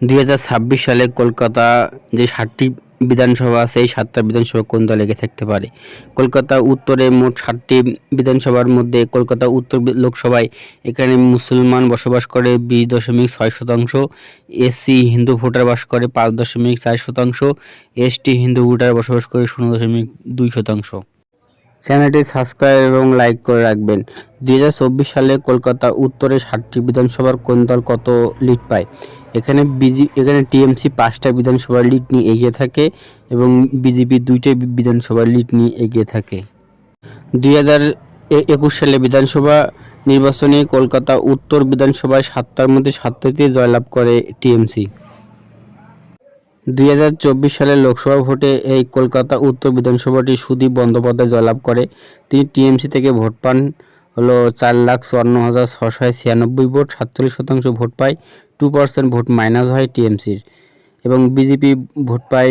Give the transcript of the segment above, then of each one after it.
দুই হাজার ছাব্বিশ সালে কলকাতা যে সাতটি বিধানসভা আছে, এই সাতটা বিধানসভা কোন দল এগিয়ে থাকতে পারে? কলকাতা উত্তরে মোট সাতটি বিধানসভার মধ্যে কলকাতা উত্তর লোকসভায় এখানে মুসলমান বসবাস করে বিশ দশমিক ছয় শতাংশ এসসি হিন্দু ভোটার বাস করে পাঁচ দশমিক চার শতাংশ এসটি হিন্দু ভোটার বসবাস করে শূন্য দশমিক দুই শতাংশ। চ্যানেলটি সাবস্ক্রাইব এবং লাইক করে রাখবেন। দুই হাজার চব্বিশ সালে কলকাতা উত্তরে ষাটটি বিধানসভার কোন দল কত লিড পায়? এখানে বিজি এখানে টিএমসি পাঁচটা বিধানসভার লিড নিয়ে এগিয়ে থাকে এবং বিজেপি দুইটা বিধানসভার লিড নিয়ে এগিয়ে থাকে। দুই একুশ সালে বিধানসভা নির্বাচনে কলকাতা উত্তর বিধানসভায় সাতটার মধ্যে সাতটাতে জয়লাভ করে টিএমসি। দুই হাজার চব্বিশ সালের লোকসভা ভোটে এই কলকাতা উত্তর বিধানসভাটি সুদীপ বন্দ্যোপাধ্যায় জয়লাভ করে। তিনি টিএমসি থেকে ভোট পান। হলো চার লাখ চুয়ান্ন হাজার ছশো ছিয়ানব্বই ভোট, সাতচল্লিশ শতাংশ ভোট পায় টু পার্সেন্ট ভোট মাইনাস হয় টিএমসির। এবং বিজেপি ভোট পায়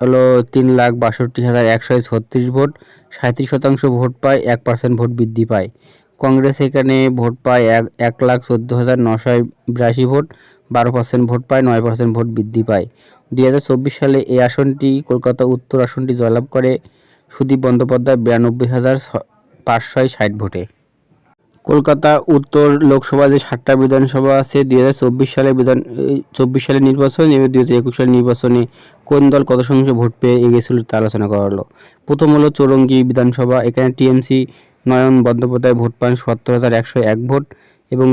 হলো তিন লাখ বাষট্টি হাজার একশো ছত্রিশ ভোট সাঁত্রিশ শতাংশ ভোট পায়, এক পার্সেন্ট ভোট বৃদ্ধি পায়। কংগ্রেস এখানে ভোট পায় এক এক লাখ চোদ্দ হাজার নশো বিরাশি ভোট বারো পার্সেন্ট ভোট পায়, নয় পার্সেন্ট ভোট বৃদ্ধি পায়। দুই হাজার চব্বিশ সালে এই আসনটি, কলকাতা উত্তর আসনটি জয়লাভ করে সুদীপ বন্দ্যোপাধ্যায় বিরানব্বই হাজার পাঁচশো ষাট ভোটে। কলকাতা উত্তর লোকসভা যে সাতটা বিধানসভা আছে, দুই হাজার চব্বিশ সালে বিধান, চব্বিশ সালের নির্বাচন এবং দুই সালের নির্বাচনে কোন দল কত শতাংশ ভোট পেয়ে এগিয়েছিল তা আলোচনা করা হলো। প্রথম হলো চৌরঙ্গি বিধানসভা, এখানে টিএমসি নয়ন বন্দ্যোপাধ্যায় ভোট পান সত্তর হাজার একশো এক ভোট এবং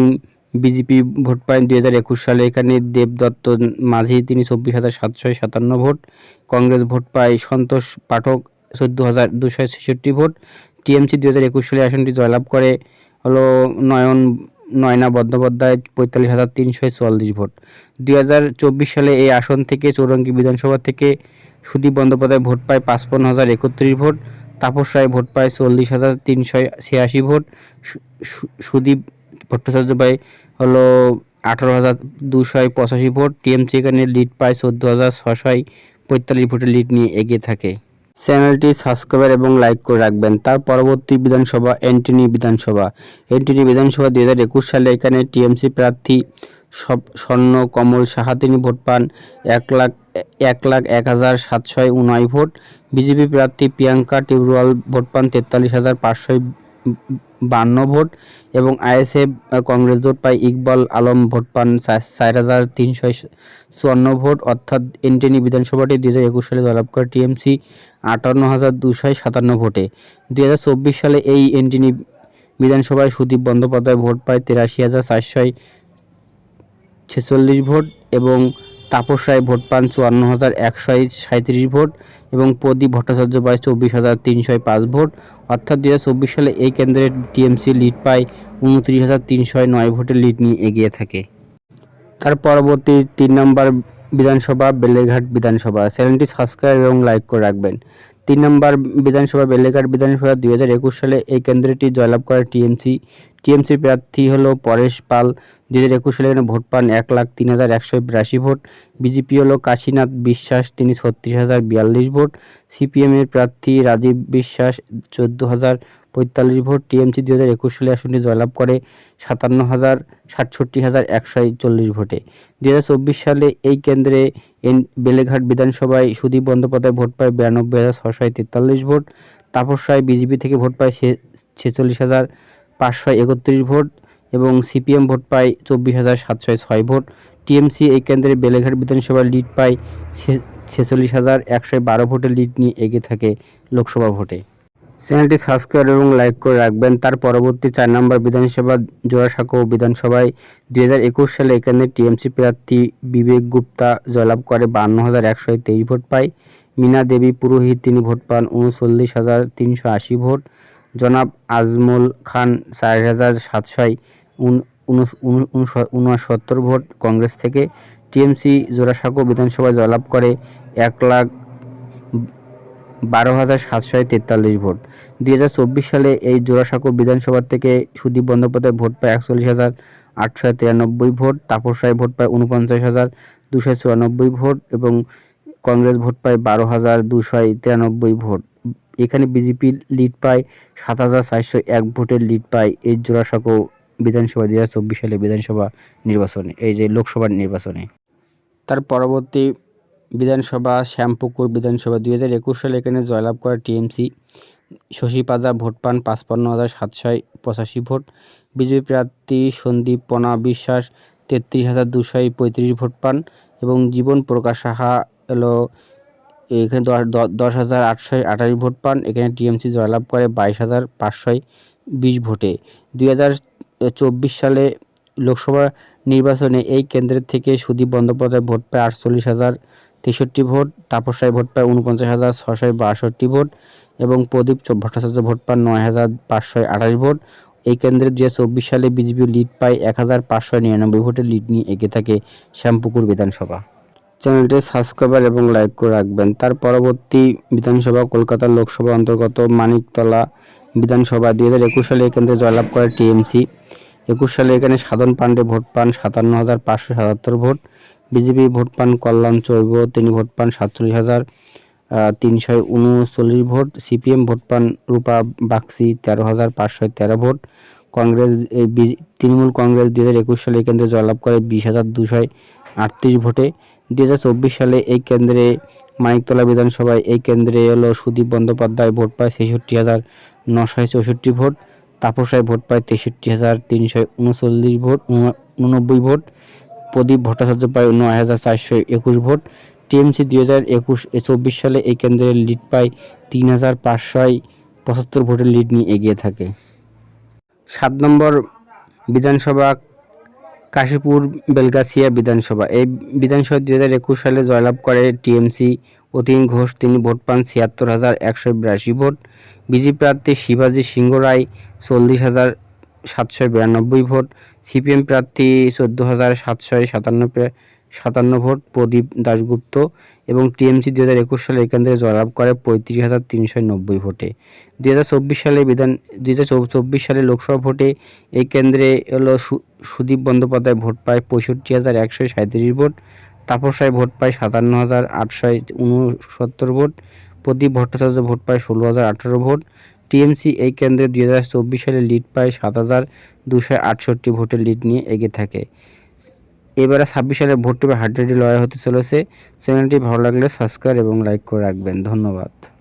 বিজেপি ভোট পায় দুই হাজার একুশ সালে। এখানে দেবদত্ত মাঝি, তিনি চব্বিশ হাজার সাতশো সাতান্ন ভোট। কংগ্রেস ভোট পায় সন্তোষ পাঠক, চোদ্দ হাজার দুশো ছেষট্টি ভোট। টিএমসি দুই হাজার একুশ সালে আসনটি জয়লাভ করে। হলো নয়ন, নয়না বন্দ্যোপাধ্যায়, পঁয়তাল্লিশ হাজার তিনশো চুয়াল্লিশ ভোট। দুই হাজার চব্বিশ সালে এই আসন থেকে চৌরঙ্গি বিধানসভা থেকে সুদীপ বন্দ্যোপাধ্যায় ভোট পায় পাঁচপন্ন হাজার একত্রিশ ভোট। তাপস রায় ভোট পায় চল্লিশ হাজার তিনশো ছিয়াশি ভোট। সুদীপ ভট্টাচার্য পায় হলো আঠারো হাজার দুশো পঁচাশি ভোট, টিএমসি এখানে লিড পায় চোদ্দ হাজার ছশো পঁয়তাল্লিশ ভোটের লিড নিয়ে এগিয়ে থাকে। চ্যানেলটি সাবস্ক্রাইব এবং লাইক করে রাখবেন। তার পরবর্তী বিধানসভা এন্টনি বিধানসভা। এন্টনি বিধানসভা দুই হাজার একুশ সালে এখানে টিএমসি প্রার্থী সব স্বর্ণ কমল সাহা তিনি ভোট পান। এক লাখ এক লাখ এক হাজার সাতশো উনআশি ভোট। বিজেপি প্রার্থী প্রিয়াঙ্কা টিবরুয়াল ভোট পান তেতাল্লিশ হাজার পাঁচশো বান্ন ভোট এবং আইএসএফ কংগ্রেস জোট পায় ইকবাল আলম ভোট পান চার হাজার তিনশো চুয়ান্ন ভোট। অর্থাৎ এনটেনি বিধানসভাটি দুই হাজার একুশ সালে জয়লাভ করে টিএমসি আটান্ন হাজার দুশো সাতান্ন ভোটে। দুই হাজার চব্বিশ সালে এই এনটিনি বিধানসভায় সুদীপ বন্দ্যোপাধ্যায় ভোট পায় তিরাশি হাজার চারশো ছেচল্লিশ ভোট এবং তাপস রায় ভোট পান চুয়ান্ন হাজার একশো সাঁত্রিশ ভোট এবং প্রদীপ ভট্টাচার্য পায় চব্বিশ হাজার তিনশো পাঁচ ভোট। অর্থাৎ দু চব্বিশ সালে এই কেন্দ্রে টিএমসি লিড পায় উনত্রিশ হাজার তিনশো নয় ভোটের লিড নিয়ে এগিয়ে থাকে। তার পরবর্তী তিন নম্বর বিধানসভা বেলেঘাট বিধানসভা। চ্যানেলটি সাবস্ক্রাইব এবং লাইক করে রাখবেন। তিন নম্বর বিধানসভা, বেলেঘাট বিধানসভা দুই হাজার একুশ সালে এই কেন্দ্রটি জয়লাভ করে টিএমসি। টিএমসি প্রার্থী হলো পরেশ পাল। দুই হাজার একুশ সালে এখানে ভোট পান এক লাখ তিন হাজার একশো বিরাশি ভোট। বিজেপি হলো কাশীনাথ বিশ্বাস তিনি ছত্রিশ হাজার বিয়াল্লিশ ভোট। সিপিএমের প্রার্থী রাজীব বিশ্বাস, চোদ্দ হাজার পঁয়তাল্লিশ ভোট। টিএমসি দুই হাজার একুশ সালে আসনটি জয়লাভ করে সাতান্ন হাজার সাতষট্টি হাজার একশো চল্লিশ ভোটে। দুই হাজার চব্বিশ সালে এই কেন্দ্রে বেলেঘাট বিধানসভায় সুদীপ বন্দ্যোপাধ্যায় ভোট পায় বিরানব্বই হাজার ছশো তেতাল্লিশ ভোট তাপস রায় বিজেপি থেকে ভোট পায় ছেচল্লিশ হাজার পাঁচশো একত্রিশ ভোট এবং সিপিএম ভোট পায় চব্বিশ হাজার সাতশো ছয় ভোট। টিএমসি এই কেন্দ্রে বেলেঘাট বিধানসভায় লিড পায় ছেচল্লিশ হাজার একশো বারো ভোটের লিড নিয়ে এগিয়ে থাকে লোকসভা ভোটে। চ্যানেলটি সাবস্ক্রাইব এবং লাইক করে রাখবেন। তার পরবর্তী চার নম্বর বিধানসভা জোড়াসাঁকো বিধানসভায় দুই হাজার একুশ সালে এখানে টিএমসি প্রার্থী বিবেক গুপ্তা জয়লাভ করে বান্ন হাজার একশো তেইশ ভোট পায়। মীনা দেবী পুরোহিত তিনি ভোট পান উনচল্লিশ হাজার তিনশো আশি ভোট। জনাব আজমল খান চার হাজার সাতশো উনসত্তর ভোট। কংগ্রেস থেকে টিএমসি জোড়াসাঁকো বিধানসভায় জয়লাভ করে এক লাখ বারো হাজার সাতশো তেতাল্লিশ ভোট। দুই হাজার চব্বিশ সালে এই জোড়াসাঁকো বিধানসভা থেকে সুদীপ বন্দ্যোপাধ্যায় ভোট পায় একচল্লিশ হাজার আটশো তিরানব্বই ভোট, তাপস রায় ভোট পায় উনপঞ্চাশ হাজার দুশো চুরানব্বই ভোট এবং কংগ্রেস ভোট পায় বারো হাজার দুশো তিরানব্বই ভোট। এখানে বিজেপি লিড পায় সাত হাজার চারশো এক ভোটের লিড পায় এই জোড়াসাঁকো বিধানসভা, দুই হাজার চব্বিশ সালে বিধানসভা নির্বাচনে, এই যে লোকসভা নির্বাচনে। তার পরবর্তী বিধানসভা, শ্যামপুকুর বিধানসভা দুই হাজার একুশ সালে এখানে জয়লাভ করে টিএমসি। শশী পাজা ভোট পান পাঁচপান্ন হাজার সাতশো পঁচাশি ভোট। বিজেপি প্রার্থী সন্দীপ পনা বিশ্বাস তেত্রিশ হাজার দুশো পঁয়ত্রিশ ভোট পান এবং জীবন প্রকাশ সাহা এলো এখানে দশ হাজার আটশো আঠাশ ভোট পান। এখানে টিএমসি জয়লাভ করে বাইশ হাজার পাঁচশো বিশ ভোটে। দুই হাজার চব্বিশ সালে লোকসভা নির্বাচনে এই কেন্দ্রের থেকে সুদীপ বন্দ্যোপাধ্যায় ভোট পায় আটচল্লিশ হাজার তেষট্টি ভোট তাপস রায় ভোট পায় উনপঞ্চাশ হাজার ছশো বাষট্টি ভোট এবং প্রদীপ ভট্টাচার্য ভোট পান নয় হাজার পাঁচশো আঠাশ ভোট। এই কেন্দ্রে দু চব্বিশ সালে বিজেপি লিড পায় এক হাজার পাঁচশো নিরানব্বই ভোটের লিড নিয়ে এগিয়ে থাকে শ্যামপুকুর বিধানসভা। চ্যানেলটি সাবস্ক্রাইবার এবং লাইক করে রাখবেন। তার পরবর্তী বিধানসভা কলকাতা লোকসভা অন্তর্গত মানিকতলা বিধানসভা দুই হাজার একুশ সালে এই কেন্দ্রে জয়লাভ করে টিএমসি। একুশ সালে এখানে সাধন পাণ্ডে ভোট পান সাতান্ন হাজার পাঁচশো সাতাত্তর ভোট। বিজেপি ভোট পান কল্যাণ চৈব, তিনি ভোট পান সাতচল্লিশ হাজার তিনশো উনচল্লিশ ভোট, সিপিএম ভোট পান রূপা বাক্সি তেরো হাজার পাঁচশো তেরো ভোট, কংগ্রেস তৃণমূল কংগ্রেস দু হাজার একুশ সালে এই কেন্দ্রে জয়লাভ করে বিশ হাজার দুশো আটত্রিশ ভোটে দু হাজার চব্বিশ সালে এই কেন্দ্রে মানিকতলা বিধানসভায় এই কেন্দ্রে এলো সুদীপ বন্দ্যোপাধ্যায়, ভোট পায় ছেষট্টি হাজার নশো চৌষট্টি ভোট তাপসায় ভোট পায় তেষট্টি হাজার তিনশো উনচল্লিশ ভোট উননব্বই ভোট প্রদীপ ভট্টাচার্য পায় নয় হাজার চারশো একুশ ভোট। টিএমসি দুই হাজার একুশ চব্বিশ সালে এই কেন্দ্রের লিড পায় তিন হাজার পাঁচশো পঁচাত্তর ভোটের লিড নিয়ে এগিয়ে থাকে। সাত নম্বর বিধানসভা কাশীপুর বেলগাছিয়া বিধানসভা। এই বিধানসভা দুই হাজার একুশ সালে জয়লাভ করে টিএমসি অতীন ঘোষ। তিনি ভোট পান ছিয়াত্তর হাজার একশো বিরাশি ভোট। বিজেপি প্রার্থী শিবাজী সিংহ রায় চল্লিশ হাজার সাতশো বিরানব্বই ভোট, সিপিএম প্রার্থী চোদ্দ হাজার সাতশো সাতান্ন সাতান্ন ভোট প্রদীপ দাশগুপ্ত এবং টিএমসি দু হাজার একুশ সালে এখান থেকে জয়লাভ করে পঁয়ত্রিশ হাজার তিনশো নব্বই ভোটে। দু হাজার চব্বিশ সালে বিধান দু হাজার চব্বিশ সালে লোকসভা ভোটে এই কেন্দ্রে হলো সুদীপ বন্দ্যোপাধ্যায় ভোট পায় পঁয়ষট্টি হাজার একশো সাঁত্রিশ ভোট, তাপস রায় ভোট পায় সাতান্ন হাজার আটশো উনসত্তর ভোট, প্রদীপ ভট্টাচার্য ভোট পায় ষোলো হাজার আঠারো ভোট টিএমসি এই কেন্দ্রে দুই হাজার চব্বিশ সালে লিড পায় সাত হাজার দুশো আটষট্টি ভোটের লিড নিয়ে এগিয়ে থাকে। এবারে ছাব্বিশ সালে ভোট টিপে হাড্ডাহাড্ডি লড়াই হতে চলেছে। চ্যানেলটি ভালো লাগলে সাবস্ক্রাইব এবং লাইক করে রাখবেন। ধন্যবাদ।